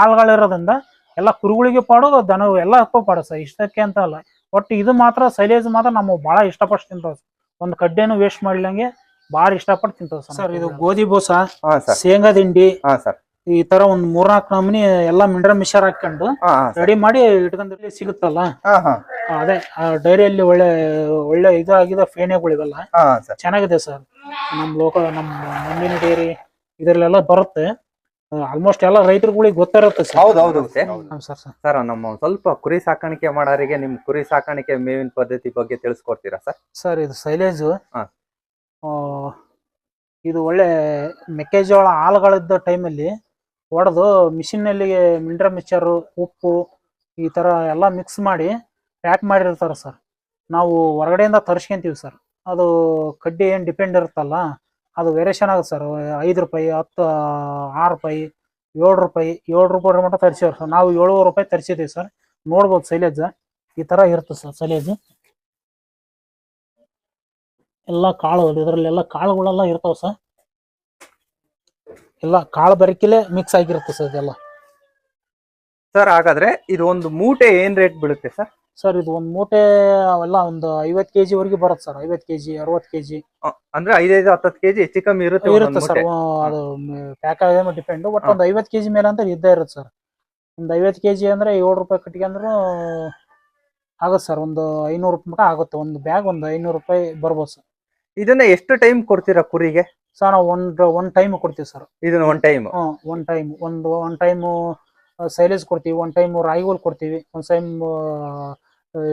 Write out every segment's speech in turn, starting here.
ಆಳ್ಗಳಿರೋದ್ರಿಂದ ಎಲ್ಲ ಕುರುಗಳಿಗೆ ಪಾಡು ದನ ಎಲ್ಲಕ್ಕೂ ಪಾಡೋ ಸರ್. ಇಷ್ಟಕ್ಕೆ ಅಂತ ಅಲ್ಲ. ಒಟ್ಟು ಇದು ಮಾತ್ರ ಸೈಲೇಜ್ ಮಾತ್ರ ನಾವು ಭಾಳ ಇಷ್ಟಪಟ್ಟು ತಿಂತಾವ ಒಂದು ಕಡ್ಡೆನೂ ವೇಸ್ಟ್ ಮಾಡ್ಲಂಗೆ ಭಾಳ ಇಷ್ಟಪಟ್ಟು ತಿಂತಾವ ಸರ್. ಇದು ಗೋಧಿ ಬೋಸ ಹಾ ಸರ್. ಶೇಂಗಾ ತಿಂಡಿ ಹಾ ಸರ್. ಈ ತರ ಒಂದ್ ಮೂರ್ನಾಲ್ಕು ನಮೂನಿ ಎಲ್ಲಾ ಮಿಂಡ್ರ ಮಿಶರ್ ಹಾಕೊಂಡು ರೆಡಿ ಮಾಡಿ ಇಟ್ಕೊಂಡ್ರೆ ಸಿಗುತ್ತಲ್ಲ? ಹಾ ಹಾ. ಅದೇ ಆ ಡೈರಿಯಲ್ಲಿ ಒಳ್ಳೆ ಒಳ್ಳೆ ಇದಾಗಿದ ಸರ್. ಚೆನ್ನಾಗಿದೆ ಸರ್. ನಮ್ ಲೋಕ ನಮ್ಮ ಮುಂದಿನ ಡೈರಿ ಇದರಲ್ಲೆಲ್ಲ ಬರುತ್ತೆ. ಆಲ್ಮೋಸ್ಟ್ ಎಲ್ಲ ರೈತರುಗಳಿಗೆ ಗೊತ್ತಿರುತ್ತೆ ಸರ್. ಹೌದು ಹೌದು ಸರ್ ಸರ್ ಸರ್. ಸರ್ ನಮ್ಮ ಸ್ವಲ್ಪ ಕುರಿ ಸಾಕಾಣಿಕೆ ಮಾಡೋರಿಗೆ ನಿಮ್ ಕುರಿ ಸಾಕಾಣಿಕೆ ಮೇವಿನ ಪದ್ಧತಿ ಬಗ್ಗೆ ತಿಳಿಸ್ಕೊಡ್ತೀರಾ ಸರ್? ಸರ್ ಇದು ಸೈಲೇಜ್. ಹಾ. ಇದು ಒಳ್ಳೆ ಮೆಕ್ಕೆಜೋಳ ಹಾಲುಗಳಿದ್ದ ಟೈಮಲ್ಲಿ ಹೊಡೆದು ಮಿಷಿನ್ನಲ್ಲಿ ಮಿಂಡ್ರ ಮಿಕ್ಸರು ಉಪ್ಪು ಈ ಥರ ಎಲ್ಲ ಮಿಕ್ಸ್ ಮಾಡಿ ಪ್ಯಾಕ್ ಮಾಡಿರ್ತಾರೆ ಸರ್. ನಾವು ಹೊರಗಡೆಯಿಂದ ತರಿಸ್ಕೊಂತೀವಿ ಸರ್. ಅದು ಕಡ್ಡಿ ಏನು ಡಿಪೆಂಡ್ ಇರುತ್ತಲ್ಲ ಅದು ವೇರಿಯೇಷನ್ ಆಗುತ್ತೆ ಸರ್ ಐದು ರೂಪಾಯಿ, ಹತ್ತು, ಆರು ರೂಪಾಯಿ, ಏಳು ರೂಪಾಯಿ ಏಳು ರೂಪಾಯಿ ಮಟ್ಟ ತರಿಸಿವ್ರಿ ಸರ್ ನಾವು ಏಳುವರೆ ರೂಪಾಯಿ ತರಿಸಿದ್ದೀವಿ ಸರ್ ನೋಡ್ಬೋದು ಸೈಲೇಜ್ ಈ ಥರ ಇರುತ್ತೆ ಸರ್ ಸೈಲೇಜ್ ಎಲ್ಲ ಕಾಳು ಇದರಲ್ಲೆಲ್ಲ ಕಾಳುಗಳೆಲ್ಲ ಇರ್ತಾವೆ ಸರ್ ಎಲ್ಲ ಕಾಳು ಬರಕಿಲೆ ಮಿಕ್ಸ್ ಆಗಿರುತ್ತೆ ಸರ್ ಇದೆಲ್ಲ. ಸರ್ ಹಾಗಾದ್ರೆ ಇದು ಒಂದು ಮೂಟೆ ಏನ್ ರೇಟ್ ಬೀಳುತ್ತೆ ಸರ್ ಸರ್ ಇದು ಒಂದು ಮೂಟೆ ಅವೆಲ್ಲ ಒಂದು ಐವತ್ ಕೆಜಿ ವರೆಗೆ ಬರುತ್ತೆ ಸರ್. ಐವತ್ KG G KG. K G ಅಂದ್ರೆ ಐದೈದು ಹತ್ತತ್ತು ಕೆಜಿ ಹೆಚ್ಚು ಕಮ್ಮಿ ಇರುತ್ತೆ ಇರುತ್ತೆ ಒಂದೊಂದ್ ಸರ್. ಮೂಟೆ. ಅದು ಪ್ಯಾಕ್ ಆಗೋದೇ ಡಿಪೆಂಡ್ ಒಟ್ಟು ಒಂದು ಐವತ್ ಕೆಜಿ ಮೇಲೆ ಅಂತ ಇದ್ದೇ ಇರುತ್ತೆ ಸರ್. ಒಂದು ಐವತ್ ಕೆಜಿ ಅಂದ್ರೆ ಏಳು ರೂಪಾಯಿ ಕಟ್ಟಿಗೆ ಅಂದ್ರೆ ಆಗುತ್ತೆ ಸರ್. ಒಂದು ಐನೂರು ರೂಪಾಯಿ ಮಟ್ಟ ಆಗುತ್ತೆ. ಒಂದು ಬ್ಯಾಗ್ ಒಂದು ಐನೂರು ರೂಪಾಯಿ ಬರ್ಬೋದು ಸರ್. ಇದನ್ನ ಎಷ್ಟು ಟೈಮ್ ಕೊಡ್ತೀರಾ ಕುರಿಗೆ? ಸರ್ ನಾವು ಒಂದು ಒನ್ ಟೈಮ್ ಕೊಡ್ತೀವಿ ಸರ್. ಇದನ್ನ ಒನ್ ಟೈಮ್ ಒನ್ ಟೈಮ್ ಒಂದು ಒನ್ ಟೈಮು ಸೈಲೇಜ್ ಕೊಡ್ತೀವಿ ಒನ್ ಟೈಮ್ ರಾಯಿಗೋಲ್ ಕೊಡ್ತೀವಿ ಒಂದು ಟೈಮ್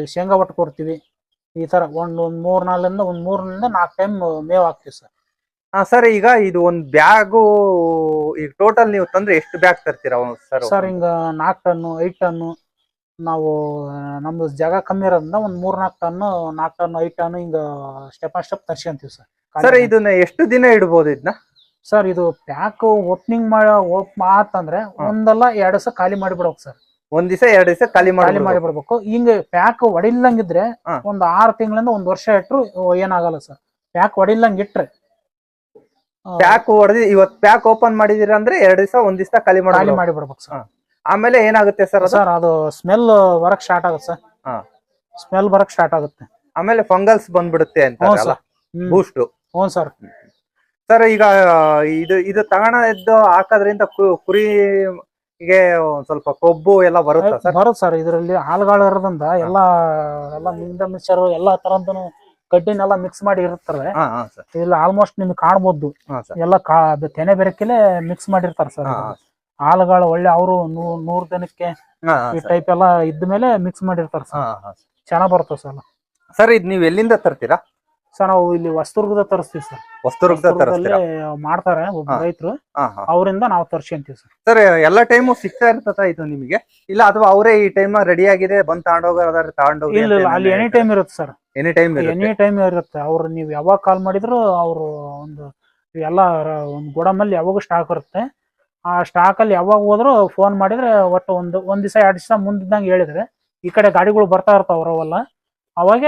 ಶೇಂಗಾ ಒಟ್ಟು ಕೊಡ್ತೀವಿ ಈ ಥರ ಒಂದು ಒಂದು ಮೂರು ನಾಲಿಂದ ಒಂದು ಮೂರರಿಂದ ನಾಲ್ಕು ಟೈಮ್ ಮೇವು ಹಾಕ್ತೀವಿ ಸರ್ ಹಾ ಸರ್ ಈಗ ಇದು ಒಂದು ಬ್ಯಾಗು ಈಗ ಟೋಟಲ್ ನೀವು ತಂದ್ರೆ ಎಷ್ಟು ಬ್ಯಾಗ್ ತರ್ತೀರಾ ಸರ್ ಸರ್ ಹಿಂಗ ನಾಲ್ಕು ಟನ್ನು ಐದು ಟನ್ನು ನಾವು ನಮ್ಮದು ನಮ್ದು ಜಾಗ ಕಮ್ಮಿ ಇರೋದ್ರಿಂದ ಒಂದು ಮೂರು ನಾಲ್ಕು ಟನ್ನು ನಾಲ್ಕು ಟನ್ನು ಐದು ಟನ್ನು ಹಿಂಗೆ ಸ್ಟೆಪ್ ಬೈ ಸ್ಟೆಪ್ ತರ್ಸ್ಕೊಂತೀವಿ ಸರ್ ಸರ್ ಇದನ್ನ ಎಷ್ಟು ದಿನ ಇಡ್ಬೋದು ಇದನ್ನ ಸರ್ ಇದು ಪ್ಯಾಕ್ ಓಪನಿಂಗ್ ಮಾಡ ಓಪ್ ಮಾತಂದ್ರೆ ಒಂದಲ್ಲ ಎರಡು ದಿವಸ ಖಾಲಿ ಮಾಡಿಬಿಡ್ಬೇಕು ಸರ್. ಒಂದ್ ದಿವಸ ಎರಡ್ ದಿವಸ ಖಾಲಿ ಖಾಲಿ ಮಾಡಿ ಹಿಂಗ ಬಿಡ್ಬೇಕು ಪ್ಯಾಕ್ ಹೊಡಿಲ್ಲಂಗಿದ್ರೆ ಹಾ. ಒಂದ್ ಆರು ತಿಂಗಳಿಂದ ಒಂದ್ ವರ್ಷ ಇಟ್ರು ಏನಾಗಲ್ಲ ಸರ್. ಪ್ಯಾಕ್ ಹೊಡಿಲ್ಲಂಗ್ ಇಟ್ರೆ. ಪ್ಯಾಕ್ ಹೊಡೆದಿ ಇವತ್ ಪ್ಯಾಕ್ ಓಪನ್ ಮಾಡಿದಿರ ಅಂದ್ರೆ ಎರಡ್ ದಿವಸ ಒಂದ್ ದಿವಸ ಖಾಲಿ ಮಾಡಿ ಖಾಲಿ ಬಿಡ್ಬೇಕು ಸರ್. ಆಮೇಲೆ ಏನಾಗುತ್ತೆ ಸರ್ ಅದು? ಸರ್ ಅದು ಸ್ಮೆಲ್ ಬರಕ್ ಸ್ಟಾರ್ಟ್ ಆಗುತ್ತೆ ಸರ್. ಸ್ಮೆಲ್ ಬರಕ್ ಸ್ಟಾರ್ಟ್ ಆಗುತ್ತೆ. ಆಮೇಲೆ ಫಂಗಲ್ಸ್ ಬಂದ್ಬಿಡುತ್ತೆ ಅಂತ. ಬೂಸ್ಟ್ ಹ್ಞೂ ಸರ್. ಸರ್ ಈಗ ಇದು ಇದು ಇದ್ದು ಹಾಕೋದ್ರಿಂದ ಕುರಿಗೆ ಒಂದ್ ಸ್ವಲ್ಪ ಕೊಬ್ಬು ಎಲ್ಲ ಬರುತ್ತೆ ಸರ್? ಬರುತ್ತೆ ಸರ್ ಇದರಲ್ಲಿ ಹಾಲುಗಳು ಇರೋದ್ರಿಂದ ಎಲ್ಲ ಎಲ್ಲ ಮಿಂದ ಮಿಕ್ಸರ್ ಎಲ್ಲಾ ತರದ್ದು ಕಡ್ಡಿನೆಲ್ಲ ಮಿಕ್ಸ್ ಮಾಡಿ ಇರ್ತಾರೆ ಹಾ ಹಾ ಸರ್. ಇಲ್ಲಿ ಆಲ್ಮೋಸ್ಟ್ ನಿಮ್ಗೆ ಕಾಣ್ಬೋದು. ಹಾ ಸರ್. ಎಲ್ಲ ಕಾ ಅದು ತೆನೆ ಬೆರಕಿಲೆ ಮಿಕ್ಸ್ ಮಾಡಿರ್ತಾರೆ ಸರ್. ಹಾ ಹಾಲುಗಳು ಒಳ್ಳೆ ಅವರು ನೂರ್ ದಿನಕ್ಕೆ ಹಾ ಈ ಟೈಪ್ ಎಲ್ಲ ಇದ್ದ ಮೇಲೆ ಮಿಕ್ಸ್ ಮಾಡಿರ್ತಾರೆ ಸರ್. ಹಾ ಚೆನ್ನಾಗ್ ಬರುತ್ತೆ ಸರ್. ಸರ್ ಇದು ನೀವು ಎಲ್ಲಿಂದ ತರ್ತೀರಾ? ಸರ್ ನಾವು ಇಲ್ಲಿ ವಸ್ತುರ್ಗದ ತರಿಸ್ತೀವಿ ಸರ್. ವಸ್ತುರ್ಗದ ತರಿಸ್ತೀರಾ? ಮಾಡ್ತಾರೆ ಒಬ್ಬ. ರೈತರು. ಅವರಿಂದ ನಾವು ತರ್ಸ್ಕೊಂತೀವಿ ಸರ್. ಸರ್ ಎಲ್ಲ ಟೈಮು ಸಿಗ್ತಾ ಇರ್ತದ ಇದು ನಿಮಗೆ? ಇಲ್ಲ ಅಥವಾ ಅವರೇ ಈ ಟೈಮ್ ರೆಡಿ ಆಗಿದೆ ಬಂದ್ ತಗೊಂಡೋಗೋದಾದ್ರೆ ತಗೊಂಡೋಗಿ ಇಲ್ಲ ಅಲ್ಲಿ ಎನಿ ಟೈಮ್ ಇರುತ್ತೆ sir. Any time any time ಇರುತ್ತೆ. ಅವ್ರು ನೀವು ಯಾವಾಗ ಕಾಲ್ ಮಾಡಿದ್ರು ಅವರು ಒಂದು ಎಲ್ಲ ಒಂದು ಗೋಡಮಲ್ಲಿ ಯಾವಾಗ ಸ್ಟಾಕ್ ಇರುತ್ತೆ. ಆ ಸ್ಟಾಕ್ ಅಲ್ಲಿ ಯಾವಾಗ ಹೋದ್ರು ಫೋನ್ ಮಾಡಿದ್ರೆ ಒಟ್ಟು ಒಂದು ಒಂದ್ ದಿವಸ ಎರಡು ದಿವಸ ಮುಂದಿದ್ದಂಗೆ ಹೇಳಿದ್ರೆ ಈ ಕಡೆ ಗಾಡಿಗಳು ಬರ್ತಾ ಇರ್ತಾವ ಅವರವೆಲ್ಲ. ಅವಾಗ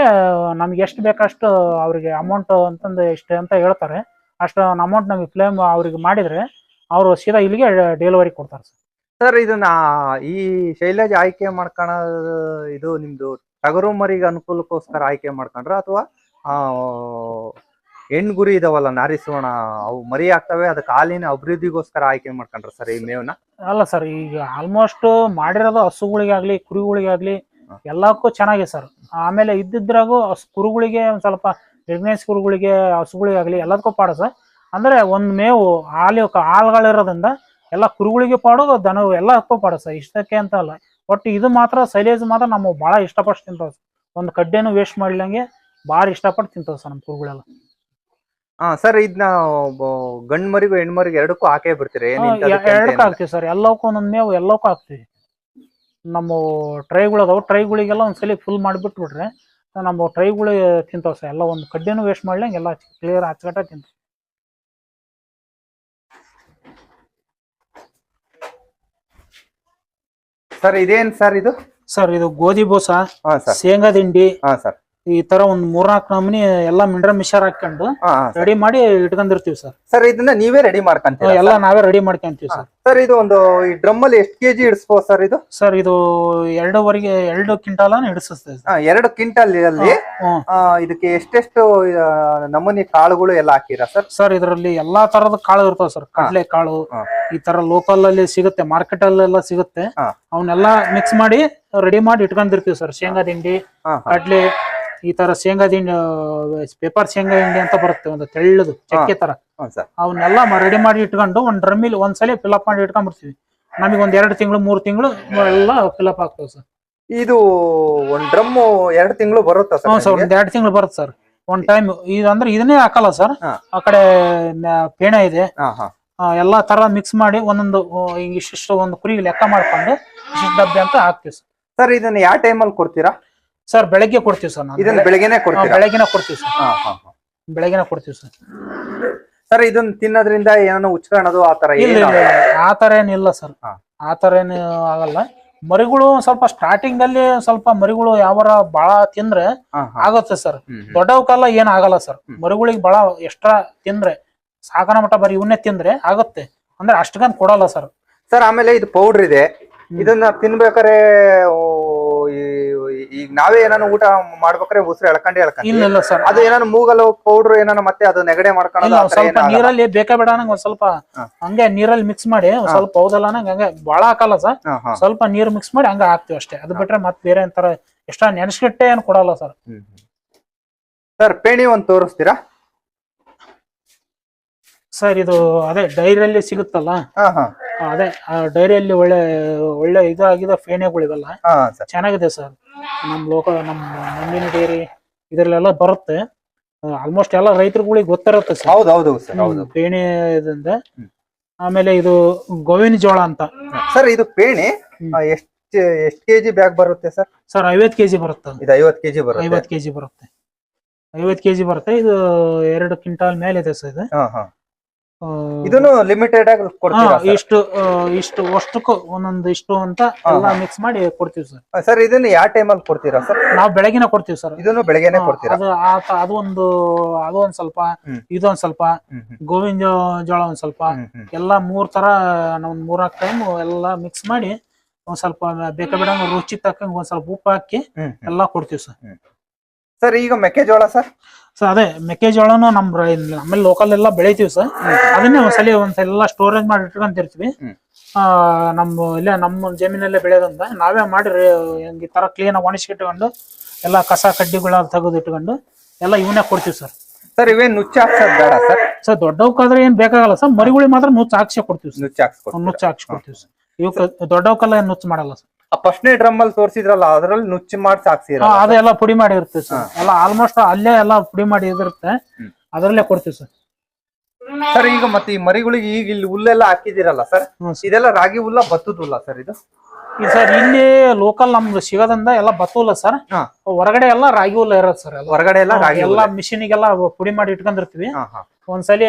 ನಮ್ಗೆ ಎಷ್ಟು ಬೇಕಷ್ಟು ಅವರಿಗೆ ಅಮೌಂಟ್ ಅಂತಂದು ಎಷ್ಟು ಅಂತ ಹೇಳ್ತಾರೆ ಅಷ್ಟು ಅಮೌಂಟ್ ನಮಗೆ ಕ್ಲೇಮ್ ಅವ್ರಿಗೆ ಮಾಡಿದ್ರೆ ಅವರು ಸೀದಾ ಇಲ್ಲಿಗೆ ಡೆಲಿವರಿ ಕೊಡ್ತಾರೆ ಸರ್ ಸರ್ ಇದನ್ನ ಈ ಶೈಲೇಜ್ ಆಯ್ಕೆ ಮಾಡ್ಕೊಳೋದು ಇದು ನಿಮ್ದು ಟಗರು ಮರಿಗೆ ಅನುಕೂಲಕ್ಕೋಸ್ಕರ ಆಯ್ಕೆ ಮಾಡ್ಕೊಂಡ್ರ ಅಥವಾ ಹೆಣ್ಣು ಗುರಿ ಇದಾವಲ್ಲ ನಾರಿಸೋಣ ಅವು ಮರಿ ಆಗ್ತವೆ ಅದಕ್ಕೆ ಹಾಲಿನ ಅಭಿವೃದ್ಧಿಗೋಸ್ಕರ ಆಯ್ಕೆ ಮಾಡ್ಕೊಂಡ್ರ ಸರ್ ಈ ಮೇವನ್ನ ಅಲ್ಲ ಸರ್ ಈಗ ಆಲ್ಮೋಸ್ಟ್ ಮಾಡಿರೋದು ಹಸುಗಳಿಗಾಗ್ಲಿ ಕುರಿಗಳಿಗಾಗ್ಲಿ. ಎಲ್ಲಕ್ಕೂ ಚೆನ್ನಾಗಿದೆ ಸರ್. ಆಮೇಲೆ ಇದ್ದಿದ್ರಾಗೂ ಕುರುಗಳಿಗೆ ಒಂದ್ ಸ್ವಲ್ಪ ಪ್ರೆಗ್ನೆನ್ಸಿ ಕುರುಗಳಿಗೆ ಹಸುಗಳಿಗಾಗಲಿ ಎಲ್ಲದಕ್ಕೂ ಪಾಡು ಸರ್. ಅಂದ್ರೆ ಒಂದ್ ಮೇವು ಹಾಲು ಹಾಲುಗಳಿರೋದ್ರಿಂದ ಎಲ್ಲ ಕುರುಗಳಿಗೆ ಪಾಡು ದನ ಎಲ್ಲಕ್ಕೂ ಪಾಡು ಸರ್. ಇಷ್ಟಕ್ಕೆ ಅಂತ ಅಲ್ಲ. ಬಟ್ ಇದು ಮಾತ್ರ ಸೈಲೇಜ್ ಮಾತ್ರ ನಾವು ಭಾಳ ಇಷ್ಟಪಟ್ಟು ತಿಂತಾವ್ ಸರ್. ಒಂದು ಕಡ್ಡೆನೂ ವೇಸ್ಟ್ ಮಾಡ್ಲಂಗೆ ಭಾಳ ಇಷ್ಟಪಟ್ಟು ತಿಂತಾವ್ ಸರ್ ನಮ್ಮ ಕುರುಗಳೆಲ್ಲ. ಹಾ ಸರ್ ಇದನ್ನ ಗಂಡು ಮರಿಗೂ ಹೆಣ್ಮರಿಗೂ ಎರಡಕ್ಕೂ ಹಾಕೇ ಬಿಡ್ತೀರಿ? ಎರಡಕ್ಕೂ. ಹಾಕ್ತಿವಿ ಸರ್. ಎಲ್ಲಕ್ಕೂ ಒಂದೊಂದು ಮೇವು ಎಲ್ಲಕ್ಕೂ ಹಾಕ್ತಿವಿ. ನಮ್ಮ ಟ್ರೈಗಳು ಅದಾವ. ಟ್ರೈಗಳಿಗೆಲ್ಲ ಒಂದ್ಸಲಿ ಫುಲ್ ಮಾಡಿಬಿಟ್ಬಿಟ್ರೆ ನಮ್ಮ ಟ್ರೈಗಳು ತಿಂತಾವೆ ಸರ್. ಎಲ್ಲ ಒಂದು ಕಡ್ಡಿನೂ ವೇಸ್ಟ್ ಮಾಡ್ಲಂಗೆ ಎಲ್ಲ ಕ್ಲಿಯರ್ ಹಚ್ಚಗಟ್ಟ ತಿಂತಾವ. ಸರ್ ಇದೇನು ಸರ್ ಇದು? ಸರ್ ಇದು ಗೋಧಿ ಬೋಸ ಹಾ ಸರ್. ಶೇಂಗಾ ದಿಂಡಿ ಹಾಂ ಸರ್. ಈ ತರ ಒಂದ್ ಮೂರ್ನಾಲ್ಕು ನಮೂನಿ ಎಲ್ಲಾ ಮಿಂಡ್ರ ಮಿಶರ್ ಹಾಕೊಂಡು ರೆಡಿ ಮಾಡಿ ಇಟ್ಕೊಂಡಿರ್ತೀವಿ ಸರ್. ಸರ್ ಇದನ್ನ ನೀವೇ ರೆಡಿ ಮಾಡ್ಕೊಂತೀರಾ ಎಲ್ಲಾ ನಾವೇ ರೆಡಿ ಮಾಡ್ಕೊಂತೀವಿ ಸರ್. ಸರ್ ಇದು ಒಂದು ಈ ಡ್ರಮ್ ಅಲ್ಲಿ ಎಷ್ಟು ಕೆಜಿ ಇಡಿಸ್ಬೋದು ಸರ್ ಇದು? ಸರ್ ಇದು ಎರಡೂವರೆಗೆ ಎರಡು ಕ್ವಿಂಟಾಲನ ಹಿಡಿಸುತ್ತೆ ಆ, ಎರಡು ಕ್ವಿಂಟಲ್ ಅಲ್ಲಿ ಆ, ಇದಕ್ಕೆ ಎಷ್ಟೆಷ್ಟು ಆ, ನಮೂನಿ ಕಾಳುಗಳು ಎಲ್ಲ ಹಾಕಿರಾ ಸರ್? ಸರ್ ಇದರಲ್ಲಿ ಎಲ್ಲಾ ತರದ ಕಾಳು ಇರ್ತಾವ ಸರ್. ಕಡಲೆ ಕಾಳು ಹಾ. ಈ ತರ ಲೋಕಲ್ ಅಲ್ಲಿ ಸಿಗುತ್ತೆ ಮಾರ್ಕೆಟ್ ಅಲ್ಲೆಲ್ಲ ಸಿಗುತ್ತೆ. ಹಾ. ಅವನ್ನೆಲ್ಲ ಮಿಕ್ಸ್ ಮಾಡಿ ರೆಡಿ ಮಾಡಿ ಇಟ್ಕೊಂಡಿರ್ತೀವಿ ಸರ್. ಶೇಂಗಾ ದಿಂಡಿ ಹಾ, ಹಾ. ಕಡ್ಲೆ ಈ ತರ ಶೇಂಗಾ ದಿಂಡಿ ಪೇಪರ್ ಶೇಂಗಾ ಹಿಂಡಿ ಅಂತ ಬರುತ್ತೆ ಒಂದು ತೆಳ್ಳದು ಚಕ್ಕೆ ತರ. ಸರ್. ಅವನ್ನೆಲ್ಲ ರೆಡಿ ಮಾಡಿ ಇಟ್ಕೊಂಡು ಒಂದ್ ಡ್ರಮ್ಮಿಲ್ ಒಂದ್ಸಲಿ ಫಿಲ್ಅಪ್ ಮಾಡಿ ಇಟ್ಕೊಂಡ್ಬಿಡ್ತೀವಿ ನಮಗೆ ಒಂದ್ ಎರಡು ತಿಂಗಳು ಮೂರು ತಿಂಗಳು ಎಲ್ಲ ಫಿಲ್ಅಪ್ ಆಗ್ತವೆ ಸರ್. ಇದು ಒಂದ್ ಡ್ರಮ್ ಎರಡು ತಿಂಗಳು ಬರುತ್ತಾ ಹ್ಞೂ ಸರ್ ಒಂದ್ ಎರಡು ತಿಂಗಳು ಬರುತ್ತೆ ಸರ್. ಒಂದ್ ಟೈಮ್ ಇದು ಅಂದ್ರೆ ಇದನ್ನೇ ಹಾಕಲ್ಲ ಸರ್. ಆ ಕಡೆ ಪೇಣ ಇದೆ. ಎಲ್ಲಾ ತರ ಮಿಕ್ಸ್ ಮಾಡಿ ಒಂದೊಂದು ಇಷ್ಟಿಷ್ಟು ಒಂದು ಕುರಿ ಲೆಕ್ಕ ಮಾಡ್ಕೊಂಡು ಇಷ್ಟು ಡಬ್ಬಿ ಅಂತ ಹಾಕ್ತೀವಿ ಸರ್. ಸರ್ ಇದನ್ನ ಯಾವ ಟೈಮಲ್ಲಿ ಕೊಡ್ತೀರಾ? ಸರ್ ಬೆಳಗ್ಗೆ ಕೊಡ್ತೀವಿ ಸರ್ ನಾನು. ಇದನ್ನ ಬೆಳಗ್ಗೆನೆ ಕೊಡ್ತೀರಾ? ಬೆಳಗ್ಗೆನೆ ಕೊಡ್ತೀವಿ ಸರ್. ಹಾ ಹಾ ಹಾ. ಬೆಳಗ್ಗೆನೆ ಕೊಡ್ತೀವಿ ಸರ್. ಸರ್ ಇದನ್ನ ತಿನ್ನೋದ್ರಿಂದ ಏನೋ ಉಚ್ಚಾರಣದು ಆ ತರ ಇಲ್ಲ ಏನು ಇಲ್ಲ ಇಲ್ಲ. ಆ ತರ ಏನಿಲ್ಲ ಸರ್. ಆತರ ಆ ತರ ಏನು ಆಗಲ್ಲ. ಮರಿಗಳು ಸ್ವಲ್ಪ ಸ್ಟಾರ್ಟಿಂಗ್ ಅಲ್ಲಿ ಸ್ವಲ್ಪ ಮರಿಗಳು ಯಾವಾರ ಬಾಳ ತಿಂದ್ರೆ. ಆಗುತ್ತೆ ಸರ್. ದೊಡ್ಡವಕ್ಕೆಲ್ಲ ಏನ್ ಆಗಲ್ಲ ಸರ್. ಮರಿಗಳಿಗೆ ಬಹಳ ಎಕ್ಸ್ಟ್ರಾ ತಿಂದ್ರೆ ಸಾಕನ ಮಟ್ಟ ಬರೀ ಇವನ್ನೇ ತಿಂದ್ರೆ ಆಗುತ್ತೆ. ಅಂದ್ರೆ ಅಷ್ಟಕ್ಕಂತ ಕೊಡಲ್ಲ ಸರ್. ಸರ್ ಆಮೇಲೆ ಇದು ಪೌಡರ್ ಇದೆ. ಇದನ್ನ ತಿನ್ಬೇಕಾರೆ ಓ, ಈಗ ನಾವೇ ಏನಾನು ಊಟ ಮಾಡ್ಬೇಕ್ರೆ ಉಸಿರು ಎಳ್ಕೊಂಡೆ ಇಲ್ಲ ಎಳ್ಕೊಂಡಿ ಇಲ್ಲ ಸರ್. ಅದು ಏನಾನ ಮೂಗಲು ಪೌಡರ್ ಏನಾನ ಮತ್ತೆ ಅದು ನೆಗಡೆ ಮಾಡ್ಕೊಳ್ಳೋದು ಇಲ್ಲ ಆ ಒಂದ್ ಥರ ಸ್ವಲ್ಪ ಏನಾಗಲ್ಲ? ನೀರಲ್ಲಿ ಬೇಕಾ ಬೇಡ ನಂಗೆ ಒಂದ್ ಸ್ವಲ್ಪ. ಹಂಗೆ ನೀರಲ್ಲಿ ಮಿಕ್ಸ್ ಮಾಡಿ ಒಂದ್ ಸ್ವಲ್ಪ ಹೌದಲ್ಲ ನಂಗೆ ಹಂಗೆ ಬಾಳ ಹಾಕಲ್ಲ ಸರ್. ಹಾ, ಹಾ. ಸ್ವಲ್ಪ ನೀರ್ ಮಿಕ್ಸ್ ಮಾಡಿ ಹಂಗ ಹಾಕ್ತಿವಿ ಅಷ್ಟೇ. ಅದು ಬಿಟ್ರೆ ಮತ್ತೆ ಬೇರೆ ತರ ಎಷ್ಟ ನೆನೆಸ್ಕಿಟ್ಟೆ ಏನ್ ಕೊಡಲ್ಲ ಸರ್. ಹ್ಮ್. ಸರ್ ಪೇಣಿ ಒಂದ್ ತೋರಿಸ್ತೀರಾ? ಸರ್ ಇದು ಅದೇ ಡೈರಿಯಲ್ಲಿ ಸಿಗುತ್ತಲ್ಲ? ಹಾ ಹಾ. ಆ, ಅದೇ ಡೈರಿಯಲ್ಲಿ ಒಳ್ಳೆ ಒಳ್ಳೆ ಇದಾಗಿದೆ ಫೇನೆಗಳಿವೆಲ್ಲ ಹಾ ಸರ್. ಚೆನ್ನಾಗಿದೆ ಸರ್. ನಮ್ಮ ಲೋಕಲ್ ನಮ್ಮ ನಂದಿನಿ ಡೈರಿ ಇದರಲ್ಲೆಲ್ಲ ಬರುತ್ತೆ. ಆಲ್ಮೋಸ್ಟ್ ಎಲ್ಲ ರೈತರುಗಳಿಗೆ ಗೊತ್ತಿರುತ್ತೆ ಸರ್. ಹೌದು ಹೌದು ಸರ್ ಹೌದು. ಪೇಣೆ ಇದರಿಂದ ಆಮೇಲೆ ಇದು ಗೋವಿನ ಜೋಳ ಅಂತ. ಸರ್ ಇದು ಪೇಣೆ ಎಷ್ಟು ಎಷ್ಟು ಕೆಜಿ ಬ್ಯಾಗ್ ಬರುತ್ತೆ ಸರ್? ಸರ್ ಐವತ್ ಕೆಜಿ ಬರುತ್ತೆ. ಇದು ಐವತ್ ಕೆಜಿ ಬರುತ್ತೆ. ಐವತ್ ಕೆಜಿ ಬರುತ್ತೆ. ಐವತ್ ಕೆಜಿ ಬರುತ್ತೆ. ಇದು ಎರಡು ಕ್ವಿಂಟಾಲ್ ಮೇಲೆ ಇದೆ. ಸರ್ ಇದು ಇದನ್ನು ಲಿಮಿಟೆಡ್ ಆಗಿ ಕೊಡ್ತೀರಾ? ಇಷ್ಟು ಆ, ಇಷ್ಟು ಅಷ್ಟಕ್ಕೂ ಒಂದೊಂದು ಇಷ್ಟು ಅಂತ ಎಲ್ಲ ಮಿಕ್ಸ್ ಮಾಡಿ ಕೊಡ್ತೀವಿ ಸರ್. ಆ, ಸರ್ ಇದನ್ನ ಯಾವ ಟೈಮಲ್ಲಿ ಕೊಡ್ತೀರಾ ಸರ್? ನಾವು ಬೆಳಗಿನ ಕೊಡ್ತೀವಿ ಸರ್. ಇದನ್ನು ಬೆಳಗ್ಗೆನೆ ಕೊಡ್ತೀರಾ? ಅದು ಆತ- ಅದು ಒಂದು ಅದು ಒಂದ್ ಸ್ವಲ್ಪ ಹ್ಮ್. ಇದು ಒಂದ್ ಸ್ವಲ್ಪ ಹ್ಮ್, ಹ್ಮ್, ಗೋವಿನ ಜೋ- ಜೋಳ ಒಂದ್ ಸ್ವಲ್ಪ ಹ್ಮ್, ಹ್ಮ್. ಎಲ್ಲಾ ಮೂರ್ ತರ ನಾವ್ ಮೂರ್ನಾಲ್ಕು ಟೈಮ್ ಎಲ್ಲಾ ಮಿಕ್ಸ್ ಮಾಡಿ ಒಂದ್ ಸ್ವಲ್ಪ ಬೇಕಾ ಬಿಡಂಗ ರುಚಿ ತಕ್ಕಂಗ ಒಂದ್ ಸ್ವಲ್ಪ ಉಪ್ಪು ಹಾಕಿ ಹ್ಮ್, ಹ್ಮ್. ಎಲ್ಲಾ ಕೊಡ್ತೀವಿ ಸರ್. ಸರ್ ಈಗ ಮೆಕ್ಕೆಜೋಳ ಸರ್? ಸೊ ಅದೇ ಮೆಕ್ಕೆಜೋಳನು ನಮ್ ನಮ್ಮಲ್ಲಿ ಲೋಕಲ್ ಎಲ್ಲ ಬೆಳಿತೀವಿ ಸರ್ ಅದನ್ನೇ ಒಂದ್ಸಲಿ ಒಂದ್ಸಲ ಸ್ಟೋರೇಜ್ ಮಾಡಿ ಇಟ್ಕೊಂತಿರ್ತೀವಿ. ಆ ನಮ್ಮ ಇಲ್ಲೇ ನಮ್ಮ ಜಮೀನಲ್ಲೇ ಬೆಳೆಯೋದಂತ ನಾವೇ ಮಾಡಿ ಈ ತರ ಕ್ಲೀನ್ ಆಗಿ ಒಣಗಿಸ್ಕಿಟ್ಕೊಂಡು ಎಲ್ಲ ಕಸ ಕಡ್ಡಿಗಳ ತೆಗೆದು ಇಟ್ಕೊಂಡು ಎಲ್ಲ ಇವನ್ನೇ ಕೊಡ್ತೀವಿ ಸರ್ ಸರ್ ಇವೇನ್ ನುಚ್ಚ ಹಾಕ್ಸೋದ್ ಬೇಡ ಸರ್ ಸರ್ ದೊಡ್ಡವಕ್ಕಾದ್ರೆ ಏನ್ ಬೇಕಾಗಲ್ಲ ಸರ್ ಮರಿಗಳಿಗೆ ಮಾತ್ರ ನುಚ್ಚ ಹಾಕ್ಸಿ ಕೊಡ್ತೀವಿ ಸರ್ ನುಚ್ಚು ಹಾಕ್ಸಿ ಕೊಡ್ತೀವಿ ಸರ್ ಇವಕ್ಕೆ ದೊಡ್ಡವಕ್ಕೆಲ್ಲ ಏನ್ ನುಚ್ಚ ಮಾಡಲ್ಲ ಸರ್ ಆ ಫಸ್ಟ್ನೇ ಡ್ರಮ್ ಅಲ್ಲಿ ತೋರಿಸಿದ್ರಲ್ಲ ಅದ್ರಲ್ಲಿ ನುಚ್ಚು ಮಾಡಿ ಹಾಕ್ಸಿರ ಹಾ, ಅದೆಲ್ಲ ಪುಡಿ ಮಾಡಿ ಇರುತ್ತೆ ಸರ್ ಎಲ್ಲ ಆಲ್ಮೋಸ್ಟ್ ಅಲ್ಲೇ ಎಲ್ಲ ಪುಡಿ ಮಾಡಿ ಇದಿರುತ್ತೆ. ಅದ್ರಲ್ಲೇ ಕೊಡ್ತೀವಿ ಸರ್ ಸರ್ ಈಗ ಮತ್ತೆ ಈ ಮರಿಗಳಿಗೆ ಈಗ ಇಲ್ಲಿ ಹುಲ್ಲೆಲ್ಲ ಹಾಕಿದಿರಲ್ಲ ಸರ್ ಇದೆಲ್ಲ ರಾಗಿ ಹುಲ್ಲ ಬತ್ತದ ಹುಲ್ಲ ಸರ್ ಇದು ಸರ್ ಇಲ್ಲಿ ಲೋಕಲ್ ನಮ್ದು ಸಿಗೋದ್ರಿಂದ ಎಲ್ಲ ಬತ್ತುಲ್ಲ ಸರ್. ಹೊರಗಡೆ ಎಲ್ಲ ರಾಗಿ ಹುಲ್ಲ ಇರೋದು ಸರ್ ಹೊರಗಡೆ ಎಲ್ಲ ರಾಗಿ ಎಲ್ಲ ಮಿಷಿನಿಗೆಲ್ಲ ಪುಡಿ ಮಾಡಿ ಇಟ್ಕೊಂಡಿರ್ತೀವಿ. ಒಂದ್ಸಲಿ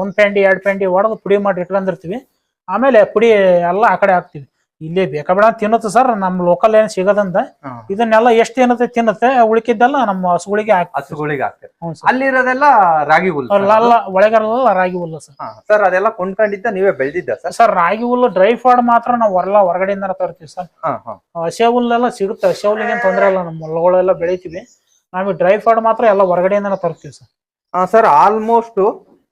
ಒಂದ್ ಪ್ಯಾಂಡಿ ಎರಡ್ ಪ್ಯಾಂಡಿ ಹೊಡೆದು ಪುಡಿ ಮಾಡಿ ಇಟ್ಕೊಂಡಿರ್ತೀವಿ. ಆಮೇಲೆ ಪುಡಿ ಎಲ್ಲ ಆ ಕಡೆ ಹಾಕ್ತಿವಿ. ಇಲ್ಲಿ ಬೇಕಾಬೇಡ ತಿನ್ನುತ್ತೆ ಸರ್. ನಮ್ ಲೋಕಲ್ ಏನ್ ಸಿಗದಂತ. ಇದನ್ನೆಲ್ಲ ಎಷ್ಟು ತಿನ್ನುತ್ತೆ ತಿನ್ನುತ್ತೆ ಉಳಿಕಿದ್ದೆಲ್ಲ ನಮ್ಮ ಹಸುಗಳಿಗೆ ಹಸುಗಳಿಗೆ ಆಗ್ತದೆ ಅಲ್ಲಿರೋದೆಲ್ಲ ರಾಗಿ ಹುಲ್ಲು ಅಲ್ಲ ಒಳಗಾರಲ್ಲ ರಾಗಿ ಹುಲ್ಲು ಸರ್. ಸರ್ ಅದೆಲ್ಲ ಕೊಂಡ್ಕೊಂಡಿದ್ದ ನೀವೇ ಬೆಳೆದಿದ್ದ ಸರ್? ಸರ್ ರಾಗಿ ಹುಲ್ಲು ಡ್ರೈ ಫಾಡ್ ಮಾತ್ರ ನಾವು ಹೊರಲ್ಲ ಹೊರಗಡೆಯಿಂದ ತರ್ತೀವಿ ಸರ್. ಹಸೆ ಹುಲ್ಲೆಲ್ಲ ಸಿಗುತ್ತೆ. ಹಸೆ ಹುಲ್ಲಿಗೆ ತೊಂದರೆ ಇಲ್ಲ ನಮ್ಮ ಹೊಲಗಳೆಲ್ಲ ಬೆಳಿತೀವಿ. ನಾವು ಡ್ರೈ ಫಾಡ್ ಮಾತ್ರ ಎಲ್ಲ ಹೊರಗಡೆಯಿಂದ ತರ್ತೀವಿ ಸರ್. ಸರ್ ಆಲ್ಮೋಸ್ಟ್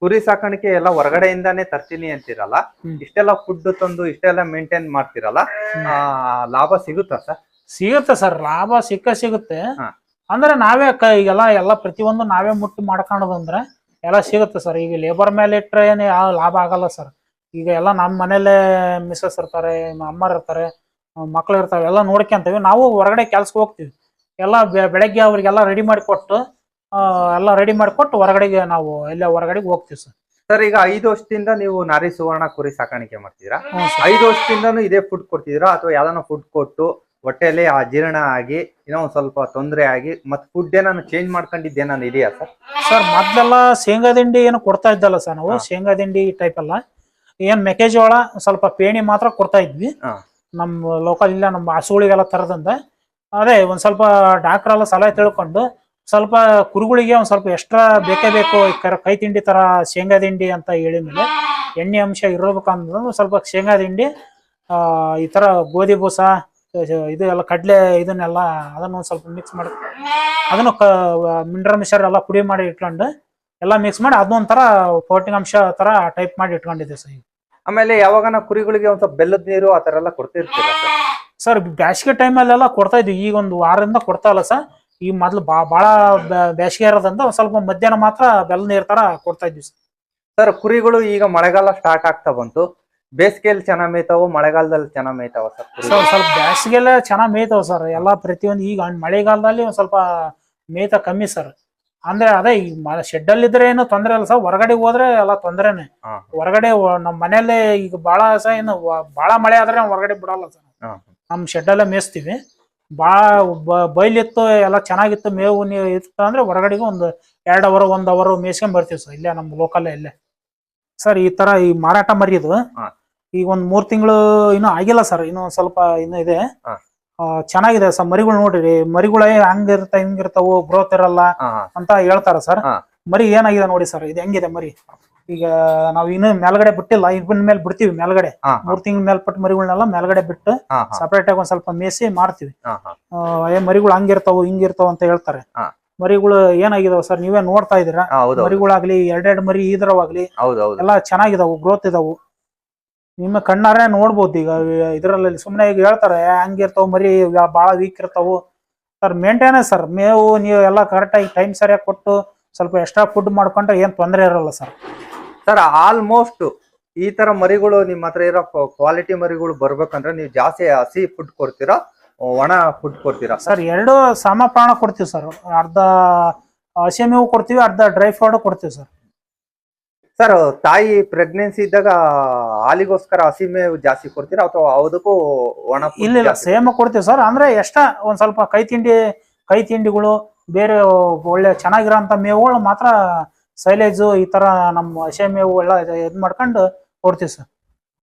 ಕುರಿ ಸಾಕಾಣಿಕೆ ಎಲ್ಲ ಹೊರಗಡೆಯಿಂದಾನೇ ತರ್ತೀನಿ ಅಂತಿರಲ್ಲ? ಇಷ್ಟೆಲ್ಲ ಫುಡ್ ತಂದು ಇಷ್ಟೆಲ್ಲ ಮೇಂಟೈನ್ ಮಾಡ್ತಿರಲ್ಲ? ಆ, ಲಾಭ ಸಿಗುತ್ತಾ ಸರ್? ಸಿಗುತ್ತೆ ಸರ್ ಲಾಭ ಸಿಕ್ಕ ಸಿಗುತ್ತೆ. ಅಂದ್ರೆ ನಾವೇ ಈಗೆಲ್ಲ ಎಲ್ಲ ಪ್ರತಿಯೊಂದು ನಾವೇ ಮುಟ್ಟಿ ಮಾಡ್ಕೊಳ್ಳೋದಂದ್ರೆ ಎಲ್ಲ ಸಿಗುತ್ತೆ ಸರ್. ಈಗ ಲೇಬರ್ ಮೇಲೆ ಇಟ್ಟರೆ ಏನು ಯಾವ ಲಾಭ ಆಗಲ್ಲ ಸರ್. ಈಗ ಎಲ್ಲ ನಮ್ಮ ಮನೇಲೆ ಮಿಸ್ಸಸ್ ಇರ್ತಾರೆ ಅಮ್ಮರ್ ಇರ್ತಾರೆ ಮಕ್ಳು ಇರ್ತಾವೆ ಎಲ್ಲ ನೋಡ್ಕೊಂತೀವಿ. ನಾವು ಹೊರಗಡೆ ಕೆಲ್ಸಕ್ಕೆ ಹೋಗ್ತೀವಿ. ಎಲ್ಲ ಬೆಳಗ್ಗೆ ಅವ್ರಿಗೆಲ್ಲ ರೆಡಿ ಮಾಡಿ ಕೊಟ್ಟು ಎಲ್ಲ ರೆಡಿ ಮಾಡ್ಕೊಟ್ಟು ಹೊರಗಡೆಗೆ ನಾವು ಎಲ್ಲ ಹೊರಗಡೆಗೆ ಹೋಗ್ತೀವಿ ಸರ್. ಸರ್ ಈಗ ಐದು ವರ್ಷದಿಂದ ನೀವು ನಾರಿ ಸುವರ್ಣ ಕುರಿ ಸಾಕಾಣಿಕೆ ಸರ್. ಐದು ವರ್ಷದಿಂದನೂ ಇದೇ ಫುಡ್ ಕೊಡ್ತಿದ್ದೀರಾ? ಅಥವಾ ಯಾವ್ದಾನ ಫುಡ್ ಕೊಟ್ಟು ಹೊಟ್ಟೆಯಲ್ಲಿ ಆ ಜೀರ್ಣ ಆಗಿ ಏನೋ ಒಂದ್ ಸ್ವಲ್ಪ ತೊಂದರೆ ಆಗಿ ಮತ್ತೆ ಫುಡ್ ಏನಾನು ಚೇಂಜ್ ಮಾಡ್ಕೊಂಡಿದ್ದೇನಾನು ಇದೆಯಾ ಸರ್? ಸರ್ ಮೊದ್ಲೆಲ್ಲ ಶೇಂಗಾ ದಿಂಡಿ ಏನು ಕೊಡ್ತಾ ಇದ್ದಲ್ಲ ಸರ್ ನಾವು. ಶೇಂಗಾ ದಿಂಡಿ ಟೈಪ್ ಅಲ್ಲ ಏನ್ ಮೆಕ್ಕೆಜೋಳ ಸ್ವಲ್ಪ ಪೇಣಿ ಮಾತ್ರ ಕೊಡ್ತಾ ಇದ್ವಿ. ನಮ್ಮ ಲೋಕಲ್ ಇಲ್ಲ ನಮ್ಮ ಹಸುಗಳಿಗೆಲ್ಲ ತರದಂತ. ಅದೇ ಒಂದ್ ಸ್ವಲ್ಪ ಡಾಕ್ಟರ್ ಎಲ್ಲ ಸಲಹೆ ತಿಳ್ಕೊಂಡು ಸ್ವಲ್ಪ ಕುರುಗಳಿಗೆ ಒಂದು ಸ್ವಲ್ಪ ಎಕ್ಸ್ಟ್ರಾ ಬೇಕೇ ಬೇಕು ಕೈ ತಿಂಡಿ ತರ ಶೇಂಗಾ ತಿಂಡಿ ಅಂತ ಹೇಳಿದ್ಮೇಲೆ ಮೇಲೆ ಎಣ್ಣೆ ಅಂಶ ಇರಬೇಕಂದ್ರೆ ಸ್ವಲ್ಪ ಶೇಂಗಾ ತಿಂಡಿ ಆ, ಈ ತರ ಗೋಧಿ ಬೂಸ ಇದು ಎಲ್ಲ ಕಡ್ಲೆ ಇದನ್ನೆಲ್ಲ ಅದನ್ನ ಒಂದ್ ಸ್ವಲ್ಪ ಮಿಕ್ಸ್ ಮಾಡಿ. ಅದನ್ನು ಮಿನರಲ್ ಮಿಕ್ಸರ್ ಎಲ್ಲ ಪುಡಿ ಮಾಡಿ ಇಟ್ಕೊಂಡು ಎಲ್ಲ ಮಿಕ್ಸ್ ಮಾಡಿ ಅದನ್ನೊಂಥರ ಪ್ರೋಟೀನ್ ಅಂಶ ತರ ಟೈಪ್ ಮಾಡಿ ಇಟ್ಕೊಂಡಿದ್ದೆ ಸರ್ ಆಮೇಲೆ ಯಾವಾಗನ ಕುರಿಗಳಿಗೆ ಒಂದ್ ಸ್ವಲ್ಪ ಬೆಲ್ಲದ ನೀರು ಆ ತರ ಎಲ್ಲ ಕೊಡ್ತಾ ಸರ್? ಸರ್ ಬ್ಯಾಸಿಗೆ ಟೈಮಲ್ಲೆಲ್ಲ ಕೊಡ್ತಾ ಇದ್ವಿ. ಈಗ ಒಂದು ವಾರದಿಂದ ಕೊಡ್ತಾ ಇಲ್ಲ ಸರ್. ಈಗ ಮೊದ್ಲು ಬಾ ಭಾಳ ಬೇಸಿಗೆ ಇರೋದ್ರಿಂದ ಒಂದ್ ಸ್ವಲ್ಪ ಮಧ್ಯಾಹ್ನ ಮಾತ್ರ ಬೆಲ್ಲ ನೀರ್ ತರ ಕೊಡ್ತಾ ಇದ್ವಿ ಸರ್. ಸರ್ ಕುರಿಗಳು ಈಗ ಮಳೆಗಾಲ ಸ್ಟಾರ್ಟ್ ಆಗ್ತಾ ಬಂತು. ಬೇಸಿಗೆಯಲ್ಲಿ ಚೆನ್ನಾಗ್ ಮೇಯ್ತಾವ ಮಳೆಗಾಲದಲ್ಲಿ ಚೆನ್ನಾಗ್ ಮೇಯ್ತಾವ ಸರ್ ಕುರಿ? ಸ್ವಲ್ಪ ಬೇಸಿಗೆಲ್ಲ ಚೆನ್ನಾಗಿ ಮೇಯ್ತಾವ ಸರ್. ಎಲ್ಲಾ ಪ್ರತಿಯೊಂದು ಈಗ ಮಳೆಗಾಲದಲ್ಲಿ ಒಂದ್ ಸ್ವಲ್ಪ ಮೇಯ್ತ ಕಮ್ಮಿ ಸರ್. ಅಂದ್ರೆ ಅದೇ ಈ ಶೆಡ್ ಅಲ್ಲಿ ಇದ್ರೆ ಏನು ತೊಂದ್ರೆ ಇಲ್ಲ ಸರ್. ಹೊರಗಡೆ ಹೋದ್ರೆ ಎಲ್ಲ ತೊಂದ್ರೆನೆ. ಹಾ. ಹೊರಗಡೆ ನಮ್ಮ ಮನೆಯಲ್ಲೇ ಈಗ ಬಹಳ ಸಹ ಏನು ವ- ಬಾಳ ಮಳೆ ಆದ್ರೆ ನಾವ್ ಹೊರಗಡೆ ಬಿಡಲ್ಲ ಸರ್. ಹಾ. ನಮ್ ಶೆಡ್ ಅಲ್ಲೇ ಮೇಯಿಸ್ತೀವಿ. ಬ- ಬೈಲಿತ್ತು ಎಲ್ಲ ಚೆನ್ನಾಗಿತ್ತು ಮೇವು ನೀವು ಇತ್ತು ಅಂದ್ರೆ ಹೊರಗಡೆಗೆ ಒಂದು ಎರಡ್ ಅವರ್ ಒಂದ್ ಅವರ್ ಮೇಯ್ಸ್ಕೊಂಡ್ ಬರ್ತೀವಿ ಸರ್ ಇಲ್ಲೇ ನಮ್ ಲೋಕಲ್ ಇಲ್ಲೇ. ಸರ್ ಈ ತರ ಈ ಮಾರಾಟ ಮರಿ ಇದು ಈಗ ಒಂದ್ ಮೂರ್ ತಿಂಗಳು ಇನ್ನೂ ಆಗಿಲ್ಲ ಸರ್ ಇನ್ನೂ ಸ್ವಲ್ಪ ಇನ್ನೂ ಇದೆ. ಚೆನ್ನಾಗಿದೆ ಸರ್ ಮರಿಗಳು ನೋಡ್ರಿ ಮರಿಗಳೇ ಹಂಗಿರ್ತ ಹಿಂಗಿರ್ತಾವು ಗ್ರೋತ್ ಇರಲ್ಲ. ಅಂತ ಹೇಳ್ತಾರ ಸರ್. ಮರಿ ಏನಾಗಿದೆ ನೋಡಿ ಸರ್ ಇದು ಹೆಂಗಿದೆ ಮರಿ? ಈಗ ನಾವ್ ಇನ್ನು ಮೇಲ್ಗಡೆ ಬಿಟ್ಟಿಲ್ಲ ಇಬ್ಬನ ಮೇಲೆ ಬಿಡ್ತೀವಿ ಮೇಲ್ಗಡೆ. ಹಾ, ಮೂರ್ ತಿಂಗಳ ಮೇಲ್ಪಟ್ಟ ಮರಿಗಳನ್ನೆಲ್ಲ ಮೇಲ್ಗಡೆ ಬಿಟ್ಟು ಹಾ, ಹಾ, ಸಪರೇಟ್ ಆಗಿ ಒಂದ್ ಸ್ವಲ್ಪ ಮೇಸಿ ಮಾಡ್ತೀವಿ. ಹಾ, ಹಾ. ಆ, ಏ ಮರಿಗಳು ಹಂಗಿರ್ತಾವು ಹಿಂಗಿರ್ತಾವ ಅಂತ ಹೇಳ್ತಾರೆ. ಹಾ. ಮರಿಗಳು ಏನಾಗಿದಾವ ಸರ್? ನೀವೇ ನೋಡ್ತಾ ಇದೀರಾ ಹಾ, ಹೌದು ಹೌದು. ಮರಿಗಳಾಗ್ಲಿ ಎರಡೆರಡು ಮರಿ ಇದ್ರವಾಗ್ಲಿ ಎಲ್ಲಾ ಹೌದು. ಎಲ್ಲ ಚೆನ್ನಾಗಿದಾವು ಗ್ರೋತ್ ಇದಾವು. ನಿಮ್ಮ ಕಣ್ಣಾರೆ ನೋಡ್ಬೋದು ಈಗ ಇದ್ರಲ್ಲಿ ಸುಮ್ಮನೆ ಈಗ ಹೇಳ್ತಾರೆ "ಏ, ಹಂಗಿರ್ತಾವ ಮರಿ ಬಹಳ ಬಾಳ ವೀಕ್ ಇರ್ತಾವು. ಸರ್ ಮೇಂಟೇನೆ ಸರ್ ಮೇವು ನೀವು ಎಲ್ಲ ಕರೆಕ್ಟಾಗಿ ಟೈಮ್ ಸರಿಯಾಗಿ ಕೊಟ್ಟು ಸ್ವಲ್ಪ ಎಕ್ಸ್ಟ್ರಾ ಫುಡ್ ಮಾಡ್ಕೊಂಡ್ರೆ ಏನ್ ತೊಂದರೆ ಇರಲ್ಲ ಸರ್. ಸರ್ ಆಲ್ಮೋಸ್ಟ್ ಈ ತರ ಮರಿಗಳು ನಿಮ್ಮ ಹತ್ರ ಇರೋ ಕ್ವಾಲಿಟಿ ಮರಿಗಳು ಬರ್ಬೇಕಂದ್ರೆ ನೀವು ಜಾಸ್ತಿ ಹಸಿ ಫುಡ್ ಕೊಡ್ತೀರಾ ಒಣ ಫುಡ್ ಕೊಡ್ತೀರಾ? ಸರ್ ಎರಡು ಸಮ ಪ್ರಾಣ ಕೊಡ್ತೀವಿ ಸರ್. ಅರ್ಧ ಹಸಿ ಮೇವು ಕೊಡ್ತೀವಿ ಅರ್ಧ ಡ್ರೈ ಫ್ರೂಟ್ ಕೊಡ್ತೀವಿ ಸರ್. ಸರ್ ತಾಯಿ ಪ್ರೆಗ್ನೆನ್ಸಿ ಇದ್ದಾಗ ಹಾಲಿಗೋಸ್ಕರ ಹಸಿ ಮೇವು ಜಾಸ್ತಿ ಕೊಡ್ತೀರಾ ಅಥವಾ ಅದಕ್ಕೂ ಒಣ ಇಲ್ಲ ಇಲ್ಲ? ಸೇಮ್ ಕೊಡ್ತೀವಿ ಸರ್. ಅಂದ್ರೆ ಎಷ್ಟ ಒಂದ್ ಸ್ವಲ್ಪ ಕೈ ತಿಂಡಿ ಕೈ ತಿಂಡಿಗಳು ಬೇರೆ ಒಳ್ಳೆ ಚೆನ್ನಾಗಿರೋ ಮೇವುಗಳು ಮಾತ್ರ ಸೈಲೇಜು ಈ ತರ ನಮ್ಮ ಹಸೆ ಮೇವು ಎಲ್ಲ ಇದು ಮಾಡ್ಕೊಂಡು ಕೊಡ್ತೀವಿ ಸರ್.